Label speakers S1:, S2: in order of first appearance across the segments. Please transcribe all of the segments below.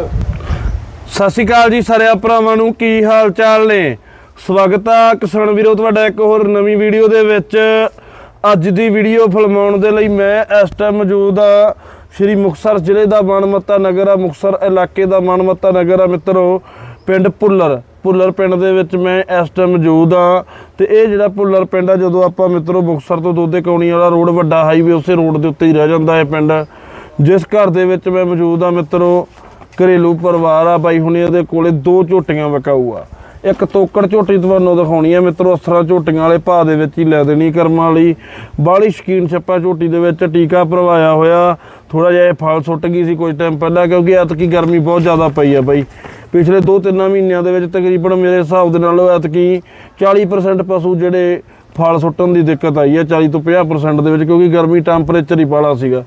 S1: ਸਤਿ ਸ਼੍ਰੀ ਅਕਾਲ ਜੀ ਸਾਰਿਆਂ ਭਰਾਵਾਂ ਨੂੰ, ਕੀ ਹਾਲ ਚਾਲ ਨੇ? ਸਵਾਗਤ ਆ ਕਿਸਾਨ ਵੀਰੋ, ਤੁਹਾਡਾ ਇੱਕ ਹੋਰ ਨਵੀਂ ਵੀਡੀਓ ਦੇ ਵਿੱਚ। ਅੱਜ ਦੀ ਵੀਡੀਓ ਫਿਲਮਾਉਣ ਦੇ ਲਈ ਮੈਂ ਇਸ ਟਾਈਮ ਮੌਜੂਦ ਆ ਸ਼੍ਰੀ ਮੁਕਤਸਰ ਜ਼ਿਲ੍ਹੇ ਦਾ ਮਾਨਮੱਤਾ ਨਗਰ ਆ, ਮੁਕਤਸਰ ਇਲਾਕੇ ਦਾ ਮਾਨਮੱਤਾ ਨਗਰ ਆ ਮਿੱਤਰੋ, ਪਿੰਡ ਪੁੱਲਰ ਪੁੱਲਰ ਪਿੰਡ ਦੇ ਵਿੱਚ ਮੈਂ ਇਸ ਟਾਈਮ ਮੌਜੂਦ ਆ ਤੇ ਇਹ ਜਿਹੜਾ ਪੁੱਲਰ ਪਿੰਡ ਆ, ਜਦੋਂ ਆਪਾਂ ਮਿੱਤਰੋ ਮੁਕਤਸਰ ਤੋਂ ਦੋਦੇ ਕੌਣੀ ਵਾਲਾ ਰੋਡ ਵੱਡਾ ਹਾਈਵੇ ਉਸੇ ਰੋਡ ਦੇ ਉੱਤੇ ਹੀ ਰਹਿ ਜਾਂਦਾ ਹੈ ਪਿੰਡ। ਜਿਸ ਘਰ ਦੇ ਵਿੱਚ ਮੈਂ ਮੌਜੂਦ ਆ ਮਿੱਤਰੋ ਘਰੇਲੂ ਪਰਿਵਾਰ ਆ ਬਾਈ, ਹੁਣੇ ਇਹਦੇ ਕੋਲੇ ਦੋ ਝੋਟੀਆਂ ਵਿਕਾਊ ਆ ਇੱਕ ਤੋਕੜ ਝੋਟੀ ਤੁਹਾਨੂੰ ਦਿਖਾਉਣੀ ਆ, ਮਿੱਤਰੋ ਅਸਰਾ ਝੋਟੀਆਂ ਵਾਲੇ ਭਾਅ ਦੇ ਵਿੱਚ ਹੀ ਲੈ ਦੇਣੀ ਕਰਮਾਂ ਵਾਲੀ। ਬਾਹਲੀ ਸ਼ਕੀਨ ਛੱਪਾ ਝੋਟੀ ਦੇ ਵਿੱਚ ਟੀਕਾ ਭਰਵਾਇਆ ਹੋਇਆ। ਥੋੜਾ ਜਿਹਾ ਇਹ ਫਲ ਸੁੱਟ ਗਈ ਸੀ ਕੁਝ ਟਾਈਮ ਪਹਿਲਾਂ, ਕਿਉਂਕਿ ਐਤਕੀ ਗਰਮੀ ਬਹੁਤ ਜ਼ਿਆਦਾ ਪਈ ਆ ਬਾਈ। ਪਿਛਲੇ 2-3 ਮਹੀਨਿਆਂ ਦੇ ਵਿੱਚ ਤਕਰੀਬਨ ਮੇਰੇ ਹਿਸਾਬ ਦੇ ਨਾਲ ਐਤਕੀ 40% ਪਸ਼ੂ ਜਿਹੜੇ ਫਲ ਸੁੱਟਣ ਦੀ ਦਿੱਕਤ ਆਈ ਹੈ 40 ਤੋਂ 50% ਦੇ ਵਿੱਚ ਕਿਉਂਕਿ ਗਰਮੀ ਟੈਂਪਰੇਚਰ ਹੀ ਬਾਲਾ ਸੀਗਾ।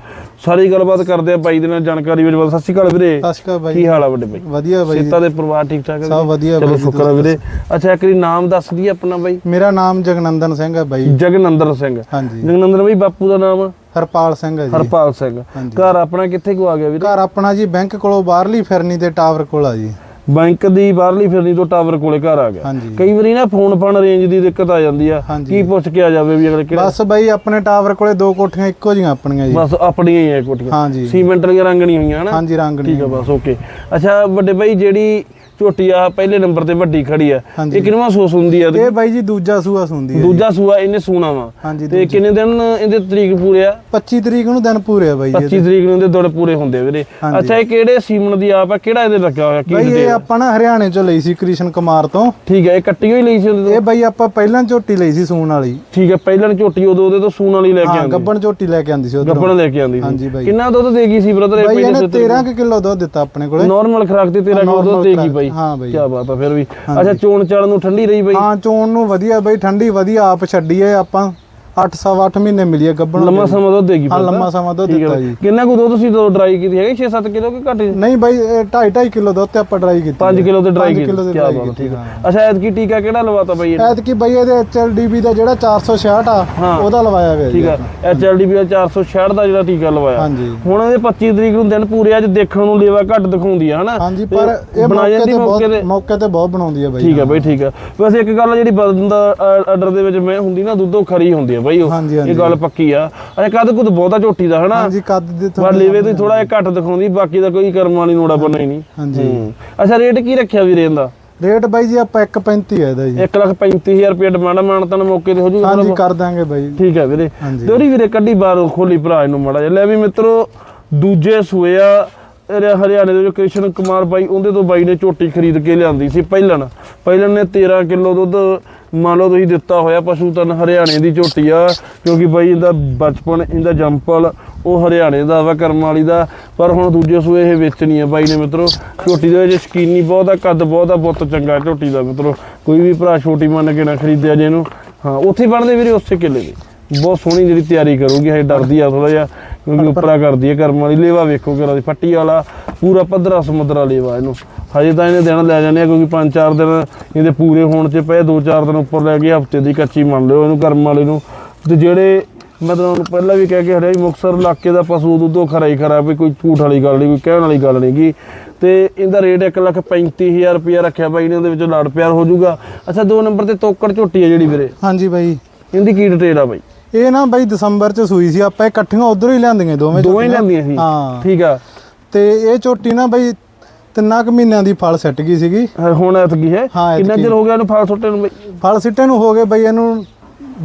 S1: ਸਾਰੀ ਗੱਲਬਾਤ ਕਰਦੇ ਆ ਬਾਈ ਦੇ ਨਾਲ ਜਾਣਕਾਰੀ ਵਿੱਚ ਸਤਿ ਸ਼੍ਰੀ ਅਕਾਲ ਵੀਰੇ।
S2: ਸਤਿ ਸ਼੍ਰੀ ਅਕਾਲ ਬਾਈ।
S1: ਕੀ ਹਾਲ ਆ ਵੱਡੇ ਬਾਈ?
S2: ਵਧੀਆ ਬਾਈ।
S1: ਸੇਤਾ ਦੇ ਪਰਿਵਾਰ ਠੀਕ ਠਾਕ ਹੈ
S2: ਸਭ ਵਧੀਆ
S1: ਚਲੋ ਸ਼ੁਕਰ ਆ ਵੀਰੇ। ਅੱਛਾ ਇੱਕ ਨਾਮ ਦੱਸ ਦਈਏ ਆਪਣਾ ਬਾਈ।
S2: ਮੇਰਾ ਨਾਮ ਜਗਨੰਦਨ ਸਿੰਘ ਹੈ ਬਾਈ।
S1: ਜਗਨੰਦਰ ਸਿੰਘ।
S2: ਹਾਂਜੀ।
S1: ਜਗਨੰਦਰ ਬਾਈ ਬਾਪੂ ਦਾ ਨਾਮ?
S2: ਹਰਪਾਲ ਸਿੰਘ ਹੈ ਜੀ।
S1: ਹਰਪਾਲ ਸਿੰਘ। ਘਰ ਆਪਣਾ ਕਿੱਥੇ ਕੋ ਆ ਗਿਆ ਵੀਰੇ?
S2: ਘਰ ਆਪਣਾ ਜੀ ਬੈਂਕ ਕੋਲੋਂ ਬਾਹਰਲੀ ਫਿਰਨੀ ਤੇ ਟਾਵਰ ਕੋਲ ਆ ਜੀ।
S1: ਬੈਂਕ ਦੀ ਬਾਹਰਲੀ ਫਿਰਨੀ ਤੋਂ ਟਾਵਰ ਕੋਲੇ ਘਰ ਆ ਗਿਆ। ਕਈ ਵਾਰੀ ਨਾ ਫੋਨ ਫਾਨ ਰੇਂਜ ਦੀ ਦਿੱਕਤ ਆ ਜਾਂਦੀ ਆ। ਕੀ ਪੁੱਛ ਕੇ ਆ ਜਾਵੇ ਵੀ ਅਗਲੇ ਕਿਹੜਾ
S2: ਬਸ ਬਾਈ ਆਪਣੇ ਟਾਵਰ ਕੋਲੇ ਦੋ ਕੋਠੀਆਂ ਇੱਕੋ ਜੀਆਂ ਆਪਣੀਆਂ ਜੀ।
S1: ਬਸ ਆਪਣੀਆਂ ਹੀ ਆ
S2: ਹਾਂਜੀ।
S1: ਸੀਮੈਂਟ ਵਾਲੀਆਂ ਰੰਗ ਨਹੀਂ ਹੋਈਆਂ ਹਨਾ?
S2: ਹਾਂਜੀ ਰੰਗ
S1: ਠੀਕ ਆ ਬਸ ਓਕੇ ਅੱਛਾ ਵੱਡੇ ਬਾਈ ਜਿਹੜੀ ਝੋਟੀ ਆ ਪਹਿਲੇ ਨੰਬਰ ਤੇ ਵੱਡੀ ਖੜੀ ਆ। ਇਹ ਕਿੰਨਵਾਂ ਸੂਸ ਹੁੰਦੀ ਆ?
S2: ਇਹ ਬਾਈ ਜੀ ਦੂਜਾ ਸੂਆ ਸੁੰਦੀ ਜੀ।
S1: ਦੂਜਾ ਸੂਆ ਇਹਨੇ ਸੂਣਾ ਵਾ। ਤੇ ਕਿੰਨੇ ਦਿਨ ਇਹਦੇ ਤਰੀਕ ਪੂਰੇ ਆ?
S2: 25 ਤਰੀਕ ਨੂੰ ਦਿਨ ਪੂਰੇ ਆ ਬਾਈ ਜੀ
S1: 25 ਤਰੀਕ ਨੂੰ ਇਹਦੇ ਦੌੜ ਪੂਰੇ ਹੁੰਦੇ ਆ ਵੀਰੇ। ਅੱਛਾ ਇਹ ਕਿਹੜੇ ਸੀਮਨ ਦੀ ਆਪ ਆ? ਕਿਹੜਾ ਇਹਦੇ ਲੱਗਾ ਹੋਇਆ? ਕੀ
S2: ਬਾਈ ਇਹ? ਆਪਾਂ ਨਾ ਹਰਿਆਣੇ ਚੋਂ ਲਈ ਸੀ ਕ੍ਰਿਸ਼ਨ ਕੁਮਾਰ ਤੋਂ।
S1: ਠੀਕ ਹੈ ਇਹ ਕੱਟੀ ਹੋਈ ਲਈ ਸੀ ਉਹਦੇ ਤੋਂ?
S2: ਇਹ ਬਾਈ ਆਪਾਂ ਪਹਿਲਾਂ ਝੋਟੀ ਲਈ ਸੀ ਸੂਣ ਵਾਲੀ।
S1: ਠੀਕ ਹੈ ਪਹਿਲਾਂ ਝੋਟੀ ਉਦੋਂ ਉਹਦੇ ਤੋਂ ਸੂਣ ਵਾਲੀ ਲੈ ਕੇ
S2: ਹਾਂ
S1: ਆਂਦੀ
S2: ਗੱਬਣ ਝੋਟੀ ਲੈ ਕੇ ਆਂਦੀ ਸੀ ਉਧਰੋਂ।
S1: ਗੱਪਣ ਲੈ ਕੇ ਆਂਦੀ ਸੀ। ਕਿੰਨਾ ਦੁੱਧ ਦੇਗੀ ਸੀ ਬ੍ਰਦਰ ਇਹ ਪਹਿਲੇ
S2: ਇਹਨੇ 13 ਕਿਲੋ ਦੁੱਧ ਦਿੱਤਾ ਆਪਣੇ ਕੋਲੇ।
S1: ਨਾਰਮਲ ਖਰਾਕ ਤੇ ਤੇਰਾ ਕਿਲੋ ਦੁੱਧ ਦੇਗੀ
S2: ਖੁਰਾਕ,
S1: ਬਾਈ।
S2: ਹਾਂ ਬਾਈ।
S1: ਕੀ ਬਾਤ ਆ ਫਿਰ ਵੀ। ਅੱਛਾ ਚੋਣ ਚਾਲ ਨੂੰ ਠੰਡੀ ਰਹੀ ਬਾਈ?
S2: ਹਾਂ ਚੋਣ ਨੂੰ ਵਧੀਆ ਬਈ ਠੰਡੀ ਵਧੀਆ ਆਪ ਛੱਡੀ ਹੈ ਆਪਾਂ। 8 ਸਵਾ 8 ਮਹੀਨੇ ਮਿਲੀ ਹੈ ਗੱਬਣ
S1: ਲੰਮਾ ਸਮਾਂ ਦੁੱਧ ਦੇਗੀ
S2: ਹਾਂ। ਲੰਮਾ ਸਮਾਂ ਦੁੱਧ
S1: ਹੈ
S2: ਦਿੱਤਾ। ਜੀ।
S1: ਕਿੰਨਾ ਕੁ ਦੁੱਧ ਤੁਸੀਂ ਦੋ ਡਰਾਈ ਕੀਤੀ ਹੈਗੀ? 6-7 ਕਿਲੋ ਕਿ ਘੱਟ?
S2: ਨਹੀਂ ਬਾਈ 2.5 2.5 ਕਿਲੋ ਦੁੱਧ ਤੇ ਆਪਾਂ ਡਰਾਈ ਕੀਤੀ
S1: 5 ਕਿਲੋ ਤੇ ਡਰਾਈ ਕੀਤੀ। ਕੀ ਬਾਤ ਠੀਕ ਹੈ
S2: ਹਾਂ।
S1: ਅੱਛਾ ਐਤਕੀ ਟੀਕਾ ਕਿਹੜਾ ਲਵਾਤਾ ਬਾਈ?
S2: ਐਤਕੀ ਬਾਈ ਇਹਦੇ HLDB ਦਾ ਜਿਹੜਾ 466 ਆ
S1: ਹਾਂ।
S2: ਉਹਦਾ ਲਵਾਇਆ ਹੋਇਆ
S1: ਠੀਕ ਹੈ ਐਚਐਲਡੀਬੀ ਦਾ 466 ਦਾ ਜਿਹੜਾ ਟੀਕਾ ਲਵਾਇਆ।
S2: ਹਾਂਜੀ।
S1: ਹੁਣ ਇਹਦੇ 25 ਤਰੀਕ ਨੂੰ ਦਿਨ ਪੂਰੇ ਅੱਜ ਦੇਖਣ ਨੂੰ ਲੇਵਾ ਘੱਟ ਦਿਖਾਉਂਦੀ ਆ ਹਨਾ?
S2: ਹਾਂਜੀ ਪਰ ਇਹ ਮੌਕੇ ਤੇ ਬਹੁਤ ਮੌਕੇ ਤੇ ਬਹੁਤ ਬਣਾਉਂਦੀ ਹੈ ਬਾਈ
S1: ਠੀਕ ਹੈ। ਬਾਈ ਠੀਕ ਹੈ ਵੈਸੇ ਇੱਕ ਗੱਲ ਆ ਜਿਹੜੀ ਬਦਨ ਦਾ ਆਰਡਰ ਦੇ ਵਿੱਚ ਮੈਂ ਹੁੰਦੀ ਨਾ ਦੁੱਧੋਂ ਖਰੀ ਹੁੰਦੀ ਆ ਬਾਈ ਉਹ ਇਹ। ਗੱਲ ਪੱਕੀ ਆ। ਅਰੇ ਕਦ ਕੁਦ ਬਹੁਤਾ ਝੋਟੀ ਦਾ ਹਨਾ।
S2: ਹਾਂਜੀ ਕੱਦ ਦੇ
S1: ਪਰ ਲੇਵੇ ਤੋਂ ਥੋੜਾ ਜਿਹਾ ਘੱਟ ਦਿਖਾਉਂਦੀ ਬਾਕੀ ਦਾ ਕੋਈ ਕਰਮ ਵਾਲੀ ਨੋੜਾ ਬਣਾ ਹੀ ਨਹੀਂ।
S2: ਹਾਂਜੀ।
S1: ਅੱਛਾ ਰੇਟ ਕੀ ਰੱਖਿਆ ਵੀਰੇ ਇਹਦਾ
S2: ਰੇਟ ਬਾਈ ਜੀ ਆਪਾਂ 1.35 ਹੈ ਇਹਦਾ ਜੀ।
S1: 135000 ਰੁਪਏ ਡਿਮਾਂਡ ਮਾਨਤਨ ਮੌਕੇ ਤੇ ਹੋ ਜੂਗਾ
S2: ਹਾਂਜੀ ਕਰ ਦਾਂਗੇ ਬਾਈ।
S1: ਠੀਕ ਹੈ ਵੀਰੇ। ਦੋਰੀ ਵੀਰੇ ਕੱਢੀ ਬਾਹਰ ਖੋਲੀ ਭਰਾ ਇਹਨੂੰ ਮੜਾ ਜਿਹਾ। ਲੈ ਵੀ ਮਿੱਤਰੋ ਦੂਜੇ ਸੂਏ ਆ ਹਰਿਆਣੇ ਦੇ ਜੋ ਕ੍ਰਿਸ਼ਨ ਕੁਮਾਰ ਬਾਈ ਉਹਦੇ ਤੋਂ ਬਾਈ ਨੇ ਝੋਟੀ ਖਰੀਦ ਕੇ ਲਿਆਂਦੀ ਸੀ ਪਹਿਲਣ। ਪਹਿਲਣ ਨੇ 13 ਕਿਲੋ ਦੁੱਧ ਮੰਨ ਲਓ ਤੁਸੀਂ ਦਿੱਤਾ ਹੋਇਆ ਪਸ਼ੂ ਤਨ ਹਰਿਆਣੇ ਦੀ ਝੋਟੀ ਆ, ਕਿਉਂਕਿ ਬਾਈ ਇਹਦਾ ਬਚਪਨ, ਇਹਦਾ ਜੰਪਲ ਉਹ ਹਰਿਆਣੇ ਦਾ ਵਾ, ਕਰਮ ਵਾਲੀ ਦਾ, ਪਰ ਹੁਣ ਦੂਜੇ ਸੂਏ ਇਹ ਵੇਚਣੀ ਆ ਬਾਈ ਨੇ ਮਿੱਤਰੋ। ਝੋਟੀ ਦੇ ਵਿੱਚ ਸ਼ਕੀਨੀ ਬਹੁਤ ਆ, ਕੱਦ ਬਹੁਤ ਆ ਬੁੱਤ ਚੰਗਾ ਝੋਟੀ ਦਾ ਮਿੱਤਰੋ। ਕੋਈ ਵੀ ਭਰਾ ਛੋਟੀ ਮੰਨ ਕੇ ਨਾ ਖਰੀਦਿਆ ਜੇ ਇਹਨੂੰ। ਹਾਂ, ਉੱਥੇ ਬਣਦੇ ਵੀਰੇ ਉਸੇ ਕਿੱਲੇ ਦੇ। ਬਹੁਤ ਸੋਹਣੀ ਜਿਹੜੀ ਤਿਆਰੀ ਕਰੂਗੀ, ਹਜੇ ਡਰਦੀ ਆ ਥੋੜਾ ਜਿਹਾ। ਕਿਉਂਕਿ ਉੱਪਰਾ ਕਰਦੀ ਹੈ ਕਰਮ ਵਾਲੀ। ਲੇਵਾ ਵੇਖੋ ਕਿਹੜਾ ਦੀ ਫੱਟੀ ਵਾਲਾ ਪੂਰਾ ਪੱਧਰਾ ਸਮੁੰਦਰਾ ਲੇਵਾ ਇਹਨੂੰ। ਹਜੇ ਤਾਂ ਇਹਨੇ ਦਿਨ ਲੈ ਜਾਂਦੇ ਆ ਕਿਉਂਕਿ 5-4 ਦਿਨ ਇਹਦੇ ਪੂਰੇ ਹੋਣ ਚ ਪਏ 2-4 ਦਿਨ ਉੱਪਰ ਲੈ ਕੇ ਹਫ਼ਤੇ ਦੀ ਕੱਚੀ ਮੰਨ ਲਿਓ ਇਹਨੂੰ ਕਰਮ ਵਾਲੇ ਨੂੰ। ਤੇ ਜਿਹੜੇ ਮੈਂ ਤੁਹਾਨੂੰ ਪਹਿਲਾਂ ਵੀ ਕਹਿ ਕੇ ਹੜਿਆ ਮੁਕਸਰ ਇਲਾਕੇ ਦਾ ਪਸ਼ੂ ਦੁੱਧੋਂ ਖਰਾ ਹੀ ਖਰਾ ਵੀ ਕੋਈ ਝੂਠ ਵਾਲੀ ਗੱਲ ਨਹੀਂ ਕੋਈ ਕਹਿਣ ਵਾਲੀ ਗੱਲ ਨਹੀਂਗੀ ਤੇ ਇਹਦਾ ਰੇਟ 135000 ਰੁਪਇਆ ਰੱਖਿਆ ਬਾਈ ਨੇ ਉਹਦੇ ਵਿੱਚੋਂ ਲੜ ਪਿਆਰ ਹੋ ਜਾਊਗਾ। ਅੱਛਾ ਦੋ ਨੰਬਰ ਤੇ ਤੋਕੜ ਝੋਟੀ ਆ ਜਿਹੜੀ ਵੀਰੇ।
S2: ਹਾਂਜੀ ਬਾਈ।
S1: ਇਹਦੀ ਕੀ ਡਿਟੇਲ ਆ ਬਾਈ?
S2: ਇਹ ਨਾ ਬਾਈ ਦਸੰਬਰ ਚ ਸੂਈ ਸੀ ਆਪਾਂ ਇਕੱਠੀਆਂ ਉਧਰੋਂ ਹੀ ਲਿਆਂਦੀਆਂ ਦੋਵੇਂ
S1: ਦੋਵੇਂ। ਲੈਂਦੀਆਂ ਸੀ।
S2: ਹਾਂ।
S1: ਠੀਕ ਆ।
S2: ਤੇ ਇਹ ਝੋਟੀ ਨਾ ਬਾਈ ਤਿੰਨਾਂ ਕੁ ਮਹੀਨਿਆਂ ਦੀ ਫਲ ਸੱਟ ਗਈ ਸੀਗੀ।
S1: ਹੁਣ ਐਤਕੀ ਹੈ।
S2: ਹਾਂ,
S1: ਕਿੰਨਾ
S2: ਐਤਕੀ।
S1: ਚਿਰ ਹੋ ਗਿਆ ਇਹਨੂੰ ਫਲ ਸੁੱਟੇ ਨੂੰ ਬਾਈ?
S2: ਫਲ ਸਿੱਟੇ ਨੂੰ ਹੋ ਗਏ ਬਾਈ ਇਹਨੂੰ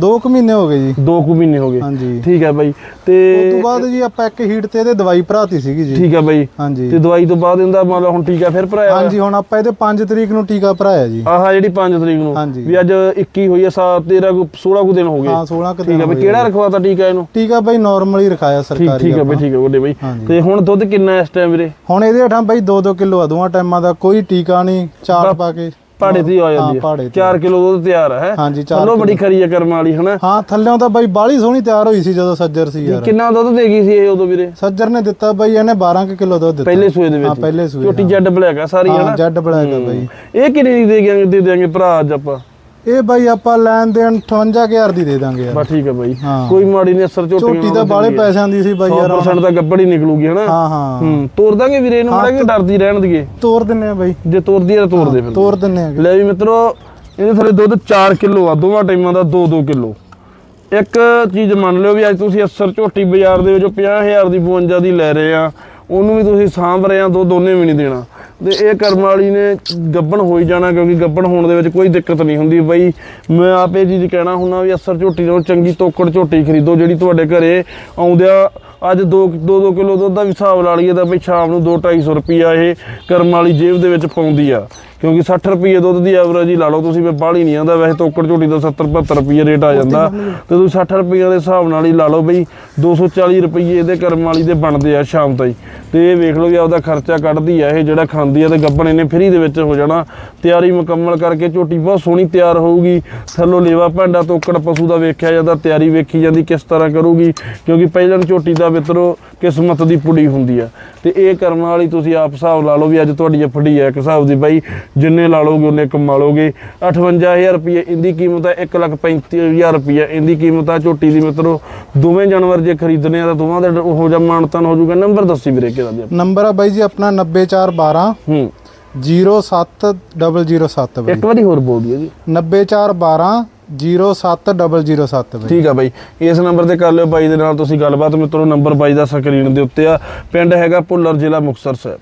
S2: 2 ਕੁ ਮਹੀਨੇ ਹੋ ਗਏ ਜੀ।
S1: ਦੋ ਕੁ ਮਹੀਨੇ ਹੋ ਗਏ।
S2: ਹਾਂਜੀ।
S1: ਠੀਕ ਹੈ ਬਾਈ। ਤੇ
S2: ਉਸ ਤੋਂ ਬਾਅਦ ਜੀ ਆਪਾਂ ਇੱਕ ਹੀਟ ਤੇ ਇਹਦੇ ਦਵਾਈ ਭਰਾਤੀ ਸੀਗੀ ਜੀ।
S1: ਠੀਕ ਹੈ ਬਾਈ।
S2: ਹਾਂਜੀ।
S1: ਤੇ ਦਵਾਈ ਤੋਂ ਬਾਅਦ ਇਹਦਾ ਮੰਨ ਲਓ ਹੁਣ ਟੀਕਾ ਫਿਰ ਭਰਾਇਆ?
S2: ਹਾਂਜੀ ਹੁਣ ਆਪਾਂ ਇਹਦੇ 5 ਤਰੀਕ ਨੂੰ ਟੀਕਾ ਭਰਾਇਆ ਜੀ।
S1: ਆਹ ਜਿਹੜੀ 5 ਤਰੀਕ ਨੂੰ। ਵੀ ਅੱਜ 21 ਹੋਈ ਹੈ 7 13 ਕੁ 16 ਕੁ ਦਿਨ ਹੋ ਗਏ।
S2: ਹਾਂ 16 ਕੁ
S1: ਠੀਕ ਹੈ ਬਾਈ। ਕਿਹੜਾ। ਰਖਵਾਤਾ ਟੀਕਾ ਇਹਨੂੰ?
S2: ਟੀਕਾ ਬਾਈ ਨਾਰਮਲ ਹੀ ਰਖਾਇਆ ਸਰਕਾਰੀ
S1: ਠੀਕ ਹੈ ਬਾਈ। ਠੀਕ ਹੈ ਬਾਈ।
S2: ਹਾਂਜੀ।
S1: ਤੇ ਹੁਣ ਦੁੱਧ ਕਿੰਨਾ ਇਸ ਟਾਈਮ ਵੀਰੇ?
S2: ਹੁਣ ਇਹਦੇ ਹੇਠਾਂ ਬਾਈ 2-2 ਕਿਲੋ ਆ ਦੋਵਾਂ ਟਾਈਮਾਂ ਦਾ ਕੋਈ ਟੀਕਾ ਨਹੀਂ ਚਾਰ ਪਾ ਕੇ।
S1: ਪਾੜੇ ਤੇ ਹੀ ਆ ਜਾਂਦੀ
S2: ਹਾਂ, ਪਾੜੇ
S1: ਹੈ
S2: ਤੇ।
S1: 4 ਕਿਲੋ ਦੁੱਧ ਤਿਆਰ ਹੈ?
S2: ਹਾਂਜੀ,
S1: ਚਲੋ ਬੜੀ ਖਰੀ ਹੈ ਕਰਮ ਵਾਲੀ ਹਨਾ?
S2: ਹਾਂ ਥੱਲਿਓਂ ਤਾਂ ਬਾਈ ਬਾਲੀ ਸੋਹਣੀ ਤਿਆਰ ਹੋਈ ਸੀ ਜਦੋਂ ਸੱਜਰ ਸੀ ਯਾਰ।
S1: ਕਿੰਨਾ ਦੁੱਧ ਦੇਗੀ ਸੀ ਇਹ ਉਦੋਂ ਵੀਰੇ?
S2: ਸੱਜਰ ਨੇ ਦਿੱਤਾ ਬਾਈ ਇਹਨੇ 12 ਕੁ ਕਿਲੋ ਦੁੱਧ ਦਿੱਤਾ।
S1: ਪਹਿਲੇ ਸੂਏ ਦੇ
S2: ਹਾਂ
S1: ਵਿੱਚ?
S2: ਪਹਿਲੇ ਸੂਏ
S1: ਛੋਟੀ ਜੱਡ ਬਲੈਕ ਆ ਸਾਰੀ
S2: ਹਾਂ
S1: ਹਨਾ?
S2: ਜੱਡ ਬਲੈਕ ਆ ਬਾਈ।
S1: ਇਹ ਕਿੰਨੇ ਦੀ ਦੇ ਦਿਆਂਗੇ ਦੇ ਦਿਆਂਗੇ ਭਰਾ ਅੱਜ ਆਪਾਂ?
S2: ਇਹ ਬਾਈ ਆਪਾਂ ਲੈਣ ਦੇਣ 58000 ਦੀ ਦੇ ਦਾਂਗੇ ਯਾਰ।
S1: ਬਸ ਠੀਕ ਹੈ ਬਾਈ।
S2: ਹਾਂ।
S1: ਕੋਈ ਮਾੜੀ ਨਹੀਂ ਅਸਰ ਝੋਟੀ
S2: ਝੋਟੀ ਤਾਂ ਬਾਲੇ ਪੈਸਿਆਂ ਦੀ ਸੀ ਬਾਈ ਯਾਰ
S1: 100% ਤਾਂ ਗੱਬੜ ਹੀ ਨਿਕਲੂਗੀ ਹਨਾ?
S2: ਹਾਂ ਹਾਂ।
S1: ਹੂੰ ਤੋਰ ਦਾਂਗੇ ਵੀਰੇ ਇਹਨੂੰ ਮੜਾਂਗੇ ਡਰਦੀ ਰਹਿਣ ਦੀਏ।
S2: ਤੋਰ ਦਿੰਨੇ ਆ ਬਾਈ।
S1: ਜੇ ਤੋਰਦੀ ਹੈ ਤਾਂ ਤੋਰ ਦੇ ਫਿਰ।
S2: ਤੋਰ ਦਿੰਨੇ ਆ।
S1: ਲੈ ਵੀ ਮਿੱਤਰੋ ਇਹਦੇ ਥੱਲੇ ਦੁੱਧ 4 ਕਿਲੋ ਆ ਦੋਵਾਂ ਟਾਈਮਾਂ ਦਾ 2-2 ਕਿਲੋ। ਇੱਕ ਚੀਜ਼ ਮੰਨ ਲਿਓ ਵੀ ਅੱਜ ਤੁਸੀਂ ਅਸਰ ਝੋਟੀ ਬਾਜ਼ਾਰ ਦੇ ਵਿੱਚੋਂ 50000 ਦੀ 52 ਦੀ ਲੈ ਰਹੇ ਆ ਉਹਨੂੰ ਵੀ ਤੁਸੀਂ ਸਾਂਭ ਰਹੇ ਆ ਦੋ ਦੋਨੇ ਵੀ ਨਹੀਂ ਦੇਣਾ। ਤੇ ਇਹ ਕਰਮ ਵਾਲੀ ਨੇ ਗੱਬਣ ਹੋਈ ਜਾਣਾ ਕਿਉਂਕਿ ਗੱਬਣ ਹੋਣ ਦੇ ਵਿੱਚ ਕੋਈ ਦਿੱਕਤ ਨਹੀਂ ਹੁੰਦੀ ਬਈ ਮੈਂ ਆਪੇ ਚੀਜ਼ ਕਹਿਣਾ ਹੁੰਦਾ ਵੀ ਅਸਰ ਝੋਟੀ ਨਾਲੋਂ ਚੰਗੀ ਤੋਕੜ ਝੋਟੀ ਖਰੀਦੋ ਜਿਹੜੀ ਤੁਹਾਡੇ ਘਰੇ ਆਉਂਦਿਆਂ ਅੱਜ 2 2 ਕਿਲੋ ਦੁੱਧ ਦਾ ਵੀ ਹਿਸਾਬ ਲਾ ਲਈਏ ਤਾਂ ਬਈ ਸ਼ਾਮ ਨੂੰ 2 250 ਰੁਪਿਆ ਇਹ ਕਰਮ ਵਾਲੀ ਜੇਬ ਦੇ ਵਿੱਚ ਪਾਉਂਦੀ ਆ। ਕਿਉਂਕਿ 60 ਰੁਪਏ ਦੁੱਧ ਦੀ ਐਵਰੇਜ ਹੀ ਲਾ ਲਓ ਤੁਸੀਂ ਮੈਂ ਬਾਹਲੀ ਨਹੀਂ ਆਂਦਾ ਵੈਸੇ ਤੋਕੜ ਝੋਟੀ ਦਾ 70 75 ਰੁਪਏ ਰੇਟ ਆ ਜਾਂਦਾ। ਤੇ ਤੁਸੀਂ 60 ਰੁਪਏ ਦੇ ਹਿਸਾਬ ਨਾਲ ਹੀ ਲਾ ਲਓ ਬਈ 240 ਰੁਪਏ ਇਹਦੇ ਕਰਮ ਵਾਲੀ ਦੇ ਬਣਦੇ ਆ ਸ਼ਾਮ ਤਾਈ। ਤੇ ਇਹ ਵੇਖ ਲਓ ਵੀ ਆਪਦਾ ਖਰਚਾ ਕੱਢਦੀ ਆ ਇਹ ਜਿਹੜਾ ਖਾਂਦੀ ਆ ਤੇ ਗੱਬਣ ਇਹਨੇ ਫ੍ਰੀ ਦੇ ਵਿੱਚ ਹੋ ਜਾਣਾ। ਤਿਆਰੀ ਮੁਕੰਮਲ ਕਰਕੇ ਝੋਟੀ ਬਹੁਤ ਸੋਹਣੀ ਤਿਆਰ ਹੋਊਗੀ। ਥੱਲੋਂ ਲੇਵਾ ਭਾਂਡਾ ਤੋਕੜ ਪਸ਼ੂ ਦਾ ਵੇਖਿਆ ਜਾਂਦਾ ਤਿਆਰੀ ਵੇਖੀ ਜਾਂਦੀ ਕਿਸ ਤਰ੍ਹਾਂ ਕਰੂਗੀ। ਕਿਉਂਕਿ ਪਹਿਲਾਂ ਝੋਟੀ ਦਾ ਮਿੱਤਰੋ ਕਿਸਮਤ ਦੀ ਪੁੜੀ ਹੁੰਦੀ ਆ। ਤੇ ਇਹ ਕਰਮਾਂ ਵਾਲੀ ਤੁਸੀਂ ਆਪ ਹਿਸਾਬ ਲਾ ਲਓ ਵੀ ਅੱਜ ਤੁਹਾਡੀ ਇਹ ਫੜੀ ਹੈ ਇੱਕ ਹਿਸਾਬ ਦੀ ਬਾਈ ਜਿੰਨੇ ਲਾ ਲਓਗੇ ਉਹਨੇ ਕਮਾ ਲਓਗੇ 58000 ਰੁਪਏ ਇਹਦੀ ਕੀਮਤ ਹੈ 135000 ਰੁਪਏ ਇਹਦੀ ਕੀਮਤ ਆ ਝੋਟੀ ਦੀ ਮਿੱਤਰੋ ਦੋਵੇਂ ਜਾਨਵਰ ਜੇ ਖਰੀਦਣੇ ਆ ਤਾਂ ਦੋਵਾਂ ਦਾ ਉਹੋ ਜਿਹਾ ਮਾਨਤਨ ਹੋ ਜਾਊਗਾ। ਨੰਬਰ ਦੱਸੀ ਵੀਰੇ ਕਿਹਦਾ ਦੀ
S2: ਨੰਬਰ ਆ ਬਾਈ ਜੀ ਆਪਣਾ 90412
S1: ਹੂੰ।
S2: 07007 ਬਾਈ।
S1: ਇੱਕ ਵਾਰੀ ਹੋਰ ਬੋਲ ਦਿਓ ਜੀ।
S2: 90412 07007 ਬਾਈ।
S1: ਠੀਕ ਆ ਬਾਈ। ਇਸ ਨੰਬਰ ਤੇ ਕਰ ਲਿਓ ਬਾਈ ਦੇ ਨਾਲ ਤੁਸੀਂ ਗੱਲਬਾਤ। ਮਿੱਤਰੋ ਨੰਬਰ ਬਾਈ ਦਾ ਸਕਰੀਨ ਦੇ ਉੱਤੇ ਆ। ਪਿੰਡ ਹੈਗਾ ਭੁੱਲਰ ਜ਼ਿਲ੍ਹਾ ਮੁਕਤਸਰ ਸਾਹਿਬ।